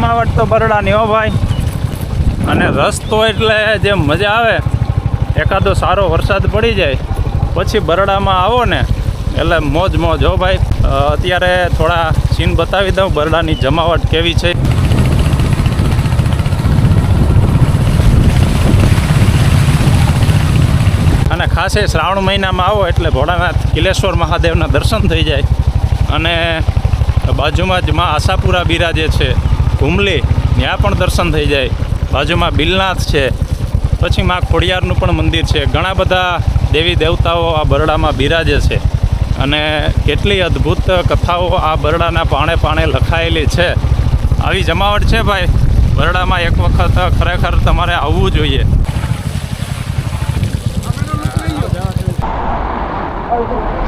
જમાવટ તો બરડાની હો ભાઈ. અને રસ્તો એટલે જે મજા આવે, એકાદો સારો વરસાદ પડી જાય, પછી બરડામાં આવો ને, એટલે મોજ મોજ હો ભાઈ. અત્યારે થોડા સીન બતાવી દઉં બરડાની જમાવટ કેવી છે. અને ખાસ શ્રાવણ મહિનામાં આવો એટલે ભોળાનાથ, કિલેશ્વર મહાદેવના દર્શન થઈ જાય. અને બાજુમાં જ માં આશાપુરા બિરાજે છે. ઘુમલી ત્યાં પણ દર્શન થઈ જાય. બાજુમાં બિલનાથ છે. પછી માં ખોડિયારનું પણ મંદિર છે. ઘણા બધા દેવી દેવતાઓ આ બરડામાં બિરાજે છે. અને કેટલી અદ્ભુત કથાઓ આ બરડાના પાણે પાણે લખાયેલી છે. આવી જમાવટ છે ભાઈ. બરડામાં એક વખત ખરેખર તમારે આવવું જોઈએ. Thank એટલે